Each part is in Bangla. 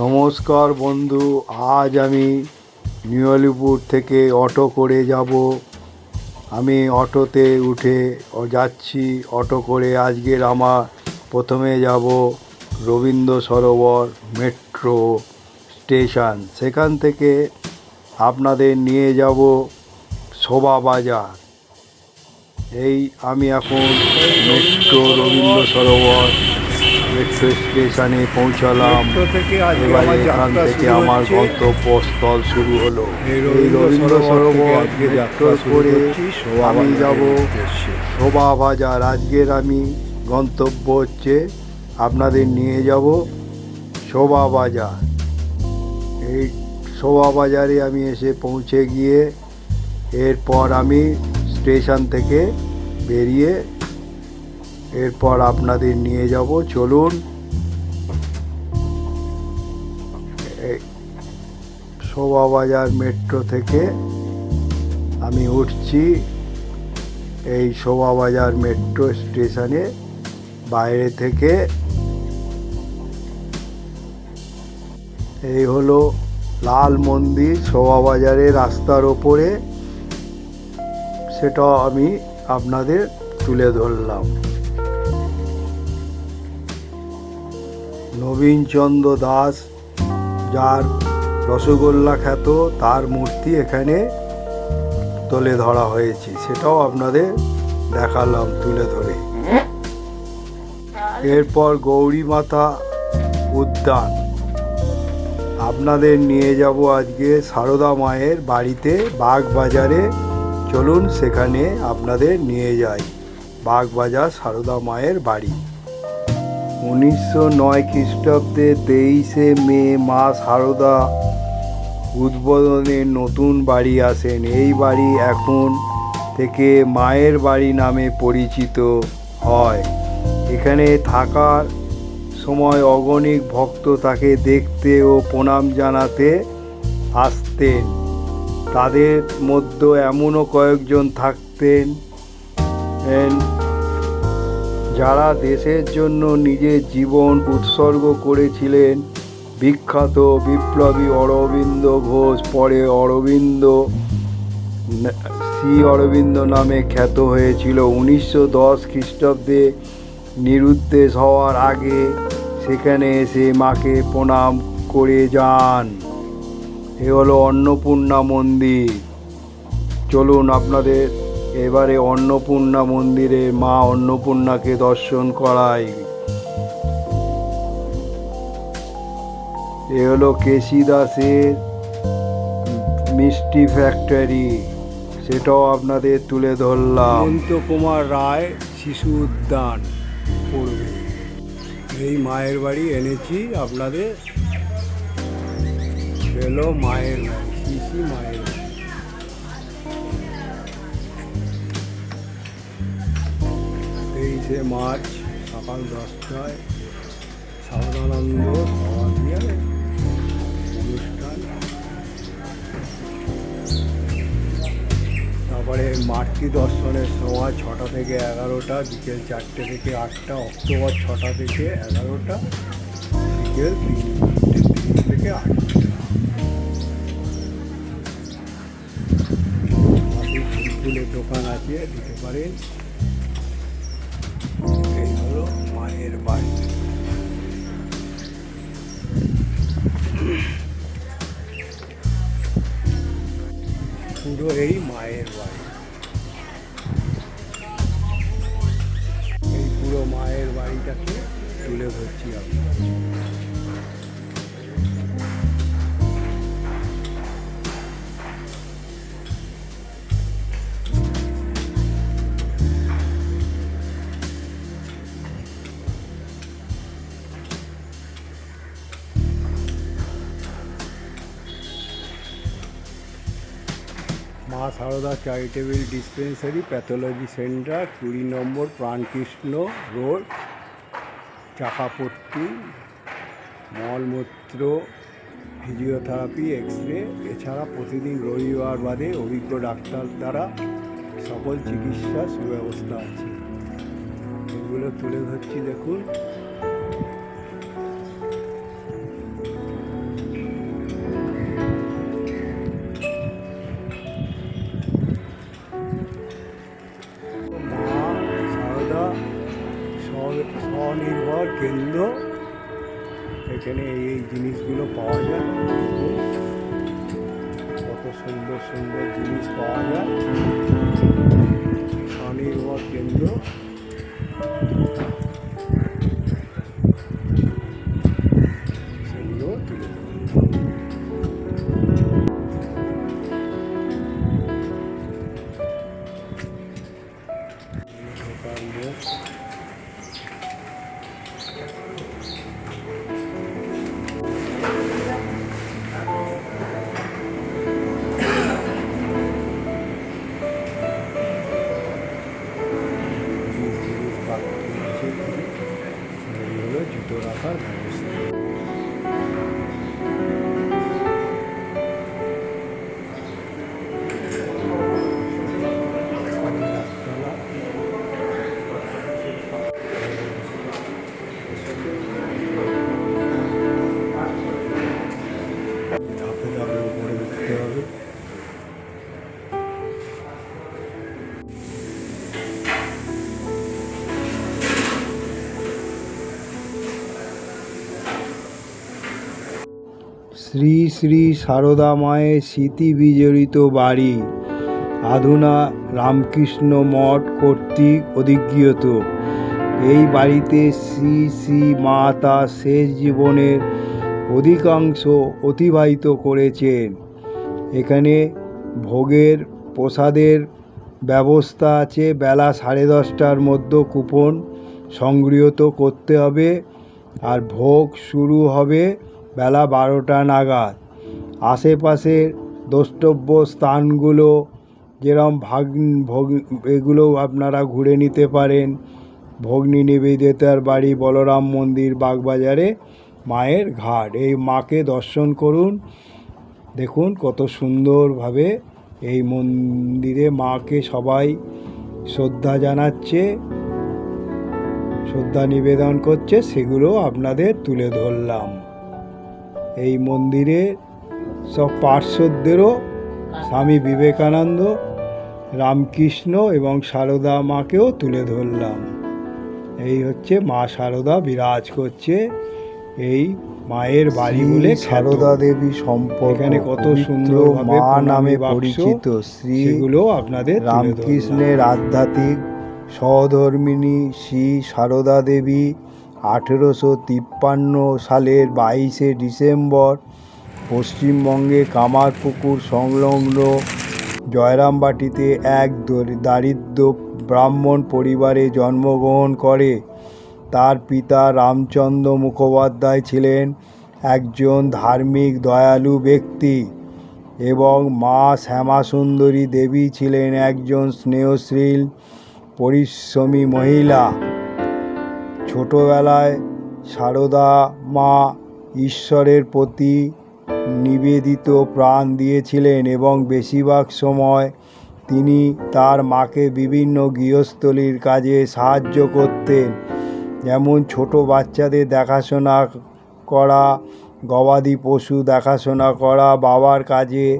নমস্কার বন্ধু, আজ আমি নিউ আলিপুর থেকে অটো করে যাব। আমি অটোতে উঠে যাচ্ছি। অটো করে আজকের আমার প্রথমে যাব রবীন্দ্র সরোবর মেট্রো স্টেশন। সেখান থেকে আপনাদের নিয়ে যাব শোভা বাজার। এই আমি এখন মেট্রো রবীন্দ্র সরোবর মেট্রো স্টেশনে পৌঁছালাম এবারে এখান থেকে আমার গন্তব্যস্থল শুরু হলো। এই রবীন্দ্র সরোবর মেট্রো করে আমি যাব শোভা বাজার। আজকের আমি গন্তব্য হচ্ছে আপনাদের নিয়ে যাব শোভা বাজার। এই শোভা বাজারে আমি এসে পৌঁছে গিয়ে এরপর আমি স্টেশন থেকে বেরিয়ে এরপর আপনাদের নিয়ে যাব। চলুন শোভাবাজার মেট্রো থেকে আমি উঠছি এই শোভাবাজার মেট্রো স্টেশনে। বাইরে থেকে এই হলো লাল মন্দির শোভাবাজারের রাস্তার ওপরে। সেটা আমি আপনাদের তুলে ধরলাম। নবীনচন্দ্র দাস, যার রসগোল্লা খ্যাত, তার মূর্তি এখানে তুলে ধরা হয়েছে। সেটাও আপনাদের দেখালাম তুলে ধরে। এরপর গৌরী মাতা উদ্যান। আপনাদের নিয়ে যাব আজকে সারদা মায়ের বাড়িতে, বাগবাজারে। চলুন সেখানে আপনাদের নিয়ে যাই। বাগবাজার সারদা মায়ের বাড়ি। উনিশশো নয় খ্রিস্টাব্দে তেইশে মে মা সারদা উদ্বোধনে নতুন বাড়ি আসেন। এই বাড়ি এখন থেকে মায়ের বাড়ি নামে পরিচিত হয়। এখানে থাকার সময় অগণিক ভক্ত তাকে দেখতে ও প্রণাম জানাতে আসতেন। তাদের মধ্যে এমনও কয়েকজন থাকতেন যারা দেশের জন্য নিজের জীবন উৎসর্গ করেছিলেন। বিখ্যাত বিপ্লবী অরবিন্দ ঘোষ, পরে অরবিন্দ শ্রী অরবিন্দ নামে খ্যাত হয়েছিল। উনিশশো দশ খ্রিস্টাব্দে নিরুদ্দেশ হওয়ার আগে সেখানে এসে মাকে প্রণাম করে যান। এ হলো অন্নপূর্ণা মন্দির। চলুন আপনাদের এবারে অন্নপূর্ণা মন্দিরে মা অন্নপূর্ণাকে দর্শন করাই। এ হলো কেশি দাসের মিষ্টি ফ্যাক্টরি সেটাও আপনাদের তুলে ধরলাম। অনন্ত কুমার রায় শিশু উদ্যান পড়বে। এই মায়ের বাড়ি এনেছি আপনাদের। এলো মায়ের বাড়ি, শিশি মায়ের তেইশে মার্চ সকাল দশটায়। সারদানন্দ সভা দিয়ে তারপরে মাতৃ দর্শনের সময় ছটা থেকে এগারোটা, বিকেল চারটে থেকে আটটা, অক্টোবর ছটা থেকে এগারোটা, বিকেল থেকে আটটা। ফুলের দোকান আছে, দিতে পারেন। এই হলো মায়ের বাড়ি। এই মায়ের বাড়ি। এই পুরো মায়ের বাড়িটাকে তুলে ধরছি আমি। মা Sarada charitable dispensary pathology centre কুড়ি নম্বর প্রাণকৃষ্ণ রোড চাকাপট্টি মলমূত্র ফিজিওথেরাপি এক্স রে এছাড়া প্রতিদিন রবিবার বাদে অভিজ্ঞ ডাক্তার দ্বারা সকল চিকিৎসা সুব্যবস্থা আছে। এগুলো তুলে ধরছি, দেখুন। এখানে এই জিনিসগুলো পাওয়া যায়। কত সুন্দর সুন্দর জিনিস পাওয়া যায়। স্বনির্ভর কেন্দ্র। শ্রী শ্রী সারদা মায়ের স্মৃতি বিজড়িত বাড়ি, আধুনা রামকৃষ্ণ মঠ কর্তৃক অধিগৃহীত। এই বাড়িতে শ্রী শ্রী মা তার শেষ জীবনের অধিকাংশ অতিবাহিত করেছেন। এখানে ভোগের প্রসাদের ব্যবস্থা আছে, বেলা সাড়ে দশটার মধ্যে কুপন সংগৃহীত করতে হবে, আর ভোগ শুরু হবে বেলা বারোটা নাগাদ। আশেপাশের দ্রষ্টব্য স্থানগুলো যেরম ভাগ, ভোগ, এগুলো আপনারা ঘুরে নিতে পারেন। ভগ্নী নিবেদিতার বাড়ি, বলরাম মন্দির, বাগবাজারে মায়ের ঘাট। এই মাকে দর্শন করুন। দেখুন কত সুন্দরভাবে এই মন্দিরে মাকে সবাই শ্রদ্ধা জানাচ্ছে, শ্রদ্ধা নিবেদন করছে। সেগুলো আপনাদের তুলে ধরলাম। এই মন্দিরে সব পার্শ্বদেরও স্বামী বিবেকানন্দ রামকৃষ্ণ এবং সারদা মাকেও তুলে ধরলাম। এই হচ্ছে মা সারদা বিরাজ করছে এই মায়ের বাড়ি বলে সারদা দেবী সম্পর্ক এখানে কত সুন্দর মা নামে পরিচিত। শ্রী সেগুলো আপনাদের রামকৃষ্ণের আধ্যাত্মিক সহধর্মিণী শ্রী সারদা দেবী আঠেরোশো তিপ্পান্ন সালের বাইশে ডিসেম্বর পশ্চিমবঙ্গে কামারপুকুর সংলগ্ন জয়রামবাটিতে এক দারিদ্র ব্রাহ্মণ পরিবারে জন্মগ্রহণ করে। তার পিতা রামচন্দ্র মুখোপাধ্যায় ছিলেন একজন ধার্মিক দয়ালু ব্যক্তি এবং মা শ্যামাসুন্দরী দেবী ছিলেন একজন স্নেহশীল, পরিশ্রমী মহিলা। ছোটবেলায় সারদা মা ঈশ্বরের প্রতি নিবেদিত প্রাণ দিয়েছিলেন এবং বেশিরভাগ সময় তিনি তার মাকে বিভিন্ন গৃহস্থলীর কাজে সাহায্য করতেন। যেমন ছোট বাচ্চাদের দেখাশোনা করা, গবাদি পশু দেখাশোনা করা, বাবার কাজে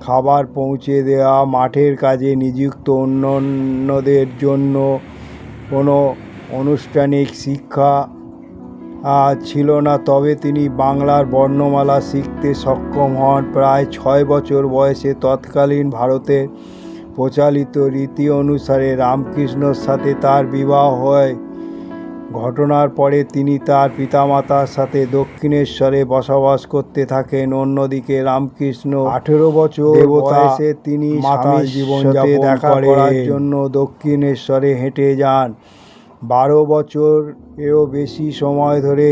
খাবার পৌঁছে দেওয়া, মাঠের কাজে নিযুক্ত অন্যান্যদের জন্য কোনো আনুষ্ঠানিক শিক্ষা ছিল না। তবে তিনি বাংলার বর্ণমালা শিখতে সক্ষম হন। প্রায় ছয় বছর বয়সে তৎকালীন ভারতে প্রচলিত রীতি অনুসারে রামকৃষ্ণর সাথে তার বিবাহ হয়। ঘটনার পরে তিনি তার পিতামাতার সাথে দক্ষিণেশ্বরে বসবাস করতে থাকেন। অন্যদিকে রামকৃষ্ণ আঠেরো বছর বয়সে তিনি মাতার জীবন দেখা করার জন্য দক্ষিণেশ্বরে হেঁটে যান। বারো বছর বেশি সময় ধরে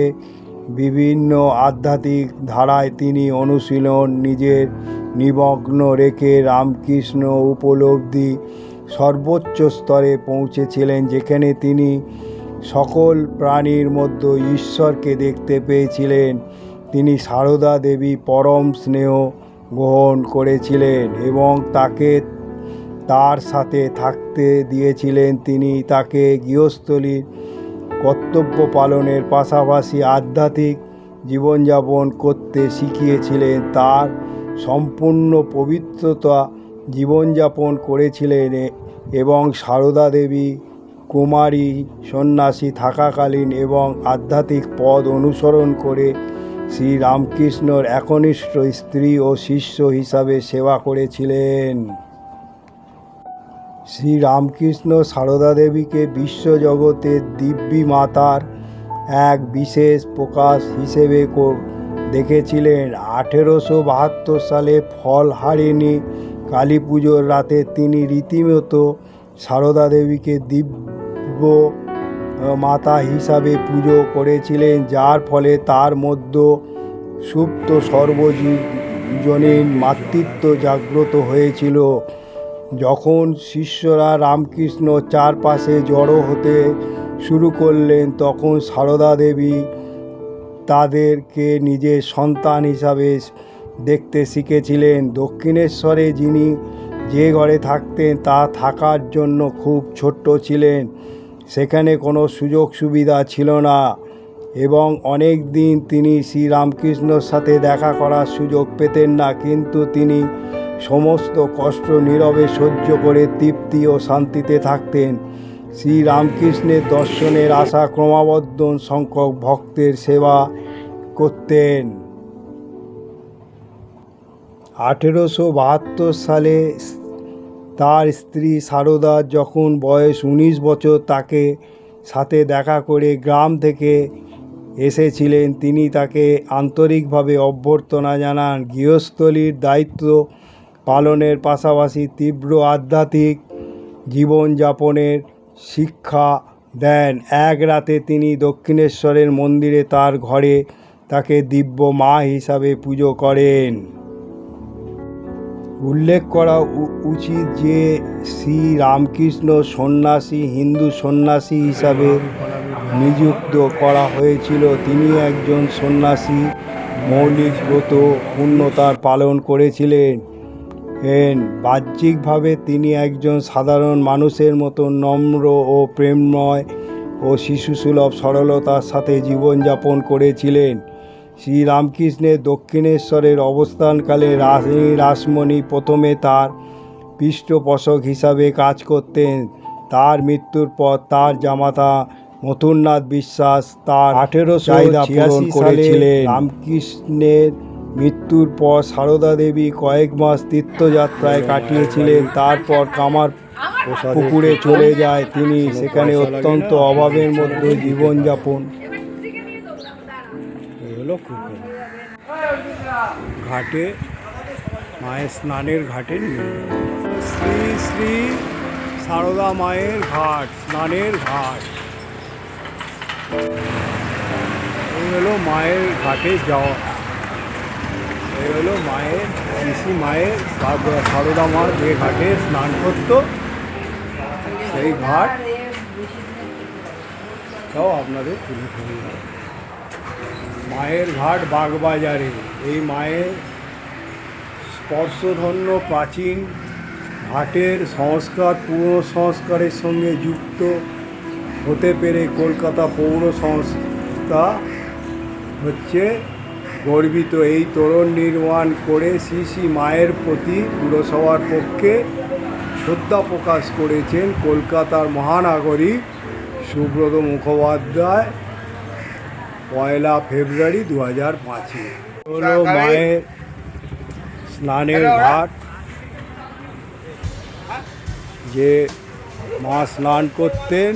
বিভিন্ন আধ্যাত্মিক ধারায় তিনি অনুশীলন, নিজের নিমগ্ন রেখে রামকৃষ্ণ উপলব্ধি সর্বোচ্চ স্তরে পৌঁছেছিলেন, যেখানে তিনি সকল প্রাণীর মধ্যে ঈশ্বরকে দেখতে পেয়েছিলেন। তিনি সারদা দেবী পরম স্নেহ গ্রহণ করেছিলেন এবং তাকে তার সাথে থাকতে দিয়েছিলেন তিনি তাকে গৃহস্থলীর কর্তব্য পালনের পাশাপাশি আধ্যাত্মিক জীবনযাপন করতে শিখিয়েছিলেন। তার সম্পূর্ণ পবিত্রতা জীবনযাপন করেছিলেন এবং সারদা দেবী কুমারী সন্ন্যাসী থাকাকালীন এবং আধ্যাত্মিক পদ অনুসরণ করে শ্রী রামকৃষ্ণর একনিষ্ঠ স্ত্রী ও শিষ্য হিসাবে সেবা করেছিলেন। শ্রী রামকৃষ্ণ সারদা দেবীকে বিশ্বজগতের দিব্যি মাতার এক বিশেষ প্রকাশ হিসেবে দেখেছিলেন। আঠেরোশো বাহাত্তর সালে ফল হারিনি কালী পুজোর রাতে তিনি রীতিমতো সারদা দেবীকে দিব্য মাতা হিসাবে পুজো করেছিলেন, যার ফলে তার মধ্যে সুপ্ত সর্বজনীন মাতৃত্ব জাগ্রত হয়েছিল। যখন শিষ্যরা রামকৃষ্ণ চারপাশে জড়ো হতে শুরু করলেন, তখন সারদা দেবী তাদেরকে নিজের সন্তান হিসাবে দেখতে শিখেছিলেন। দক্ষিণেশ্বরে যিনি যে ঘরে থাকতেন, তা থাকার জন্য খুব ছোট্ট ছিলেন। সেখানে কোনো সুযোগ সুবিধা ছিল না এবং অনেক দিন তিনি শ্রীরামকৃষ্ণর সাথে দেখা করার সুযোগ পেতেন না। কিন্তু তিনি সমস্ত কষ্ট নীরবে সহ্য করে তৃপ্তি ও শান্তিতে থাকতেন। শ্রী রামকৃষ্ণের দর্শনের আশা ক্রমাবর্ধন সংখ্যক ভক্তের সেবা করতেন। আঠেরোশো বাহাত্তর সালে তার স্ত্রী সারদা যখন বয়স উনিশ বছর তাকে সাথে দেখা করে গ্রাম থেকে এসেছিলেন, তিনি তাকে আন্তরিকভাবে অভ্যর্থনা জানান। গৃহস্থলীর দায়িত্ব পালনের পাশাপাশি তীব্র আধ্যাত্মিক জীবনযাপনের শিক্ষা দেন। এক রাতে তিনি দক্ষিণেশ্বরের মন্দিরে তার ঘরে তাকে দিব্য মা হিসাবে পুজো করেন। উল্লেখ করা উচিত যে শ্রী রামকৃষ্ণ সন্ন্যাসী, হিন্দু সন্ন্যাসী হিসাবে নিযুক্ত করা হয়েছিল। তিনি একজন সন্ন্যাসী, মৌলিক ব্রত পূর্ণতার পালন করেছিলেন। বাহ্যিকভাবে তিনি একজন সাধারণ মানুষের মতো নম্র ও প্রেমময় ও শিশুসুলভ সরলতার সাথে জীবনযাপন করেছিলেন। শ্রী রামকৃষ্ণের দক্ষিণেশ্বরের অবস্থানকালে রানী রাসমণি প্রথমে তার পৃষ্ঠপোষক হিসাবে কাজ করতেন। তার মৃত্যুর পর তার জামাতা মথুরনাথ বিশ্বাস তার আঠেরোশো পূরণ পূরণ করেছিলেন। রামকৃষ্ণের মৃত্যুর পর সারদা দেবী কয়েক মাস তীর্থযাত্রায় কাটিয়েছিলেন। তারপর কামার পুকুরে চলে যায়। তিনি সেখানে অত্যন্ত অভাবের মধ্যে জীবনযাপন ঘাটে, মায়ের স্নানের ঘাটে শ্রী শ্রী সারদা মায়ের ঘাট, স্নানের ঘাট। এই হলো মায়ের ঘাটে যাওয়া। এই হলো মায়ের ঋষি মায়ের সারদা মা যে ঘাটে স্নান করতো, সেই ঘাট তাও আপনাদের তুলে ধরলাম। মায়ের ঘাট বাগবাজারে, এই মায়ের স্পর্শধন্য প্রাচীন ঘাটের সংস্কার পুরো সংস্কারের সঙ্গে যুক্ত হতে পেরে কলকাতা পৌর সংস্থা হচ্ছে গর্বিত এই তোরণ নির্মাণ করে শ্রী শ্রী মায়ের প্রতি পুরসভার পক্ষে শ্রদ্ধা প্রকাশ করেছেন কলকাতার মহানাগরিক সুব্রত মুখোপাধ্যায় পয়লা ফেব্রুয়ারি দু হাজার পাঁচে। হলো মায়ের স্নানের ঘাট যে মা স্নান করতেন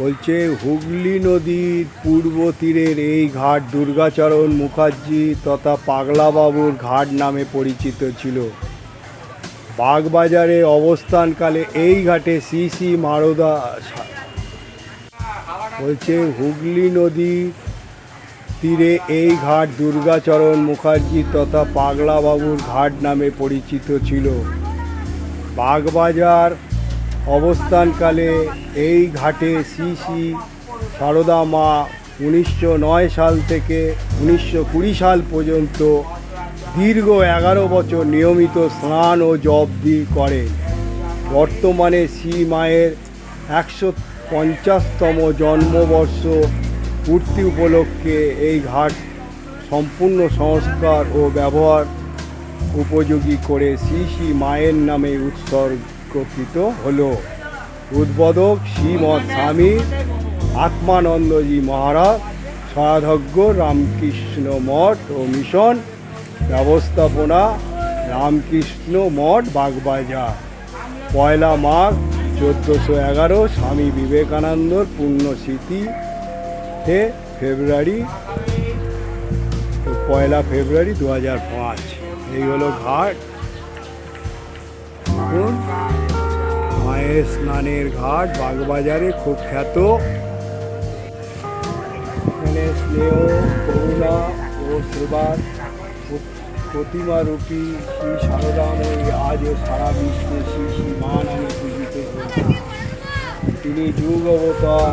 বলছে, হুগলি নদীর পূর্ব তীরের এই ঘাট দুর্গাচরণ মুখার্জি তথা পাগলাবাবুর ঘাট নামে পরিচিত ছিল। বাগবাজারে অবস্থানকালে এই ঘাটে শ্রী শ্রী মারদা বলছে, হুগলি নদী তীরে এই ঘাট দুর্গাচরণ মুখার্জি তথা পাগলাবাবুর ঘাট নামে পরিচিত ছিল। বাগবাজার অবস্থানকালে এই ঘাটে শ্রী শ্রী সারদা মা উনিশশো নয় সাল থেকে উনিশশো কুড়ি সাল পর্যন্ত দীর্ঘ এগারো বছর নিয়মিত স্নান ও জবদি করেন। বর্তমানে শ্রী মায়ের একশো পঞ্চাশতম জন্মবর্ষ পূর্তি উপলক্ষে এই ঘাট সম্পূর্ণ সংস্কার ও ব্যবহার উপযোগী করে শ্রী শ্রী মায়ের নামে উৎসর্গকৃত হল। উদ্বোধক শ্রীমৎ স্বামী আত্মানন্দজি মহারাজ সাধজ্ঞ রামকৃষ্ণ মঠ ও মিশন, ব্যবস্থাপনা রামকৃষ্ণ মঠ, বাগবাজার। পয়লা মাঘ চোদ্দোশো এগারো, স্বামী বিবেকানন্দর পুণ্যস্মৃতিতে ফেব্রুয়ারি পয়লা ফেব্রুয়ারি দু হাজার পাঁচ। এই হলো ঘাট। মায়ের স্নানের ঘাট, বাগবাজারে খুব খ্যাত। এখানে স্নেহ, করুণা ও সেবার প্রতিমারূপী শ্রী সারদাময়ী আজও সারা বিশ্বে শ্রী শ্রী মা নামে পূজিত তিনি যুগ অবতার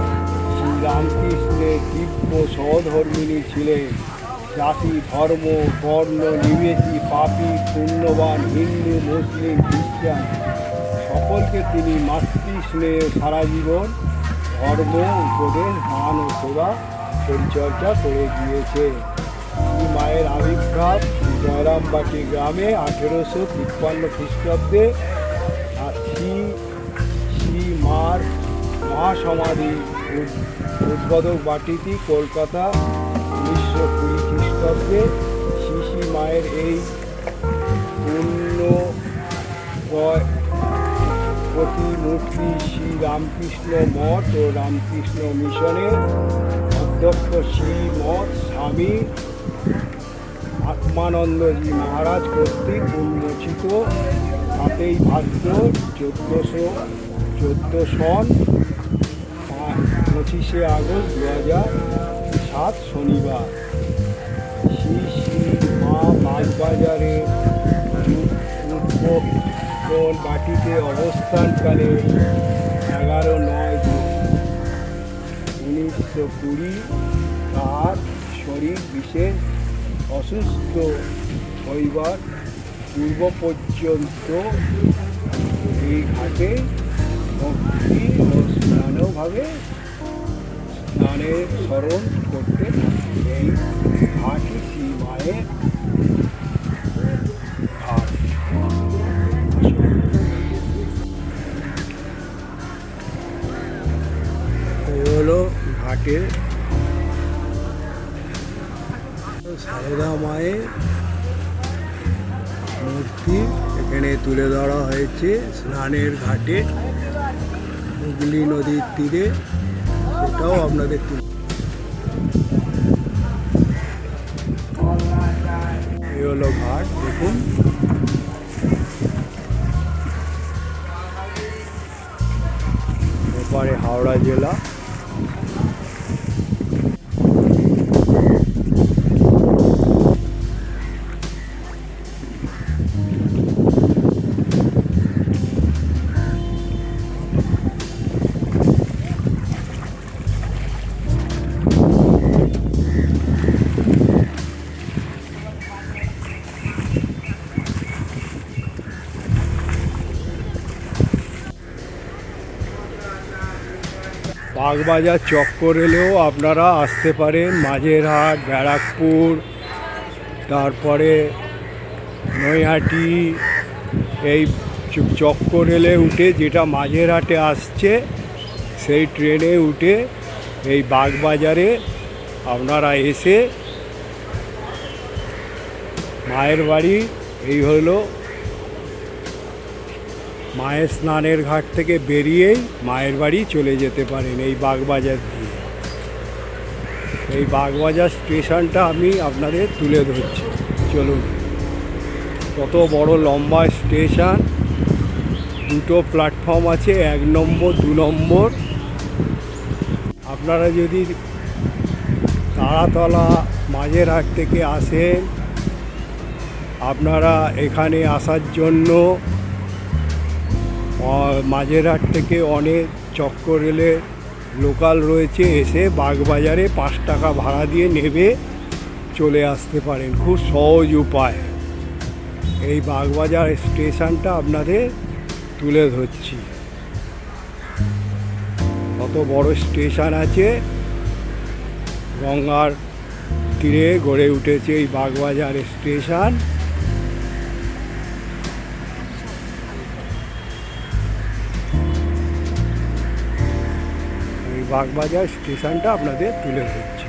শ্রী রামকৃষ্ণের দিব্য সহধর্মিনী ছিলেন। জাতি, ধর্ম বর্ণ নিবেশী, পাপী, পুণ্যবান হিন্দু, মুসলিম, খ্রিস্টান সকলকে তিনি মাতৃস্নেহে সারা জীবন, ধর্ম, উপদেশ দান ও সেবা পরিচর্যা করে গিয়েছে মায়ের আবির্ভাব জয়রামবাটি গ্রামে আঠেরোশো তিপ্পান্ন খ্রিস্টাব্দে শ্রী শ্রী মার মা সমাধি উদ- উদ্বোধক বাটিটি কলকাতা উনিশশো কুড়ি খ্রিস্টাব্দে শ্রী শ্রী মায়ের এই পূর্ণ প্রতিমূর্তি শ্রী রামকৃষ্ণ মঠ ও রামকৃষ্ণ মিশনের অধ্যক্ষ শ্রী মঠ স্বামী আত্মানন্দজি মহারাজ কর্তৃক উন্মোচিত সাতই ভাদ্র চোদ্দোশো চোদ্দ সন পঁচিশে আগস্ট দু হাজার সাত শনিবার। শ্রী শ্রী মা বাগবাজারে উদ্বোধন বাটিতে অবস্থানকালে এগারো নয় উনিশশো কুড়ি তার শরীর বিশেষ অসুস্থ হইবার পূর্ব পর্যন্ত এই ঘাটে ভক্তি ও স্নানভাবে স্নানের স্মরণ করতে এই শ্রী মায়ের ঘাটের সারদা মায়ের মূর্তি এখানে তুলে ধরা হয়েছে স্নানের ঘাটে। হুগলি নদীর তীরে। সেটাও আপনাদের তুলে হলো ঘাট, দেখুন। ওপারে হাওড়া জেলা। বাগবাজার চক্কর এলেও আপনারা আসতে পারেন মাঝেরহাট, ব্যারাকপুর, তারপরে নৈহাটি, এই চক্কর এলে উঠে যেটা মাঝেরহাটে আসছে, সেই ট্রেনে উঠে এই বাগবাজারে আপনারা এসে মায়ের বাড়ি, এই হলো মায়ের স্নানের ঘাট থেকে বেরিয়েই মায়ের বাড়ি চলে যেতে পারেন এই বাগবাজার দিয়ে। এই বাগবাজার স্টেশনটা আমি আপনাদের তুলে ধরছি। চলুন। কত বড় লম্বা স্টেশন। দুটো প্ল্যাটফর্ম আছে, এক নম্বর, দু নম্বর। আপনারা যদি তারাতলা মাঝেরহাট থেকে আসেন, আপনারা এখানে আসার জন্য মাঝেরহাট থেকে অনেক চক্কর রেলের লোকাল রয়েছে, এসে বাগবাজারে পাঁচ টাকা ভাড়া দিয়ে নেবে, চলে আসতে পারেন। খুব সহজ উপায়। এই বাগবাজার স্টেশনটা আপনাদের তুলে ধরছি। কত বড় স্টেশন আছে, গঙ্গার তীরে গড়ে উঠেছে এই বাগবাজার স্টেশন। বাগবাজার স্টেশনটা আপনাদের তুলে ধরছি।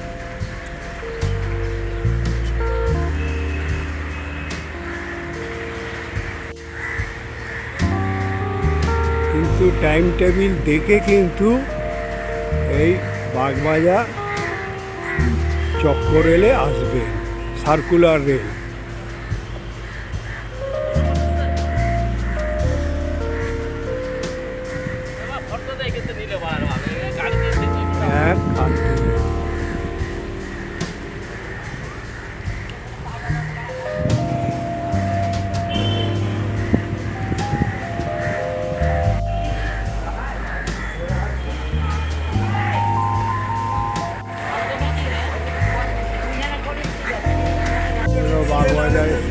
কিন্তু টাইম টেবিল দেখে কিন্তু এই বাগবাজার চক্র রেলে আসবে সার্কুলার রেল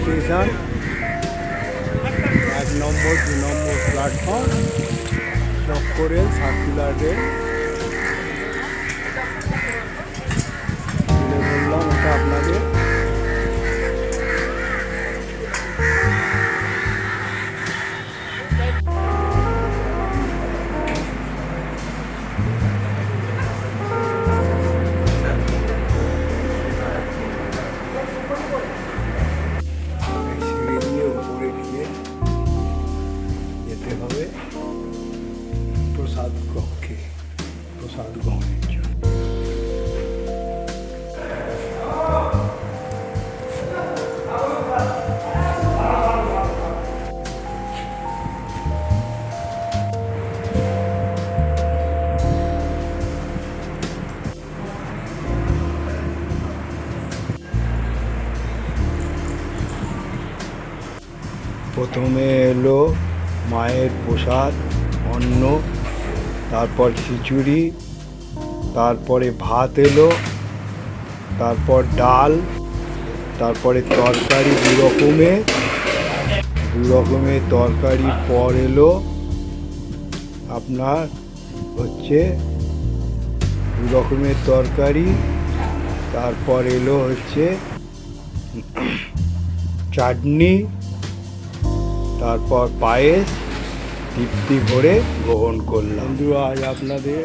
স্টেশন এক নম্বর দু নম্বর প্ল্যাটফর্ম চক্করের সার্কুলার রেল বললাম ওটা আপনাদের। প্রথমে এলো মায়ের প্রসাদ, অন্ন, তারপর খিচুড়ি, তারপরে ভাত এলো, তারপর ডাল, তারপরে তরকারি দু রকমের দু রকমের তরকারি পর এলো। আপনার হচ্ছে দু রকমের তরকারি, তারপর এলো হচ্ছে চাটনি তারপর পায়েস তৃপ্তি ভরে গ্রহণ করলাম। বন্ধুরা আজ আপনাদের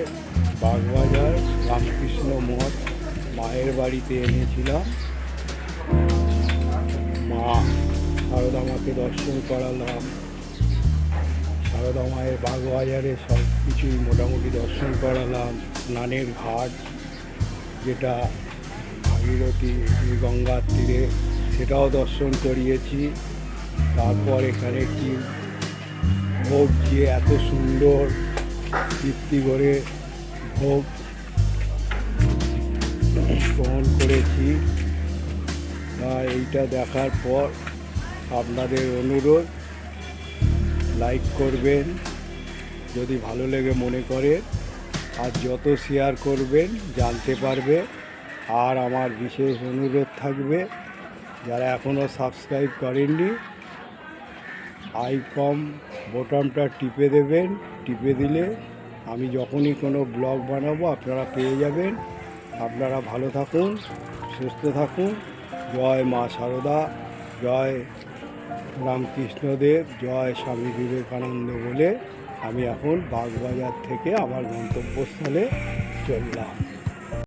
বাগবাজার রামকৃষ্ণ মঠ মায়ের বাড়িতে এনেছিলাম। মা সারদা মাকে দর্শন করালাম। সারদা মায়ের বাগবাজারে সব কিছুই মোটামুটি দর্শন করালাম। স্নানের ঘাট, যেটা ভাগীরথী গঙ্গার তীরে, সেটাও দর্শন করিয়েছি। তারপর এখানে কি ভোগ যে এত সুন্দর, তৃপ্তি করে ভোগ গ্রহণ করেছি, তা এইটা দেখার পর আপনাদের অনুরোধ লাইক করবেন, যদি ভালো লেগে মনে করে, আর যত শেয়ার করবেন, জানতে পারবে, আর আমার বিশেষ অনুরোধ থাকবে, যারা এখনও সাবস্ক্রাইব করেননি আইকম বোতামটা টিপে দেবেন, টিপে দিলে আমি যখনই কোনো ব্লগ বানাবো আপনারা পেয়ে যাবেন। আপনারা ভালো থাকুন, সুস্থ থাকুন। জয় মা সারদা, জয় রামকৃষ্ণদেব, জয় স্বামী বিবেকানন্দ বলে আমি এখন বাগবাজার থেকে আমার গন্তব্যস্থলে চললাম।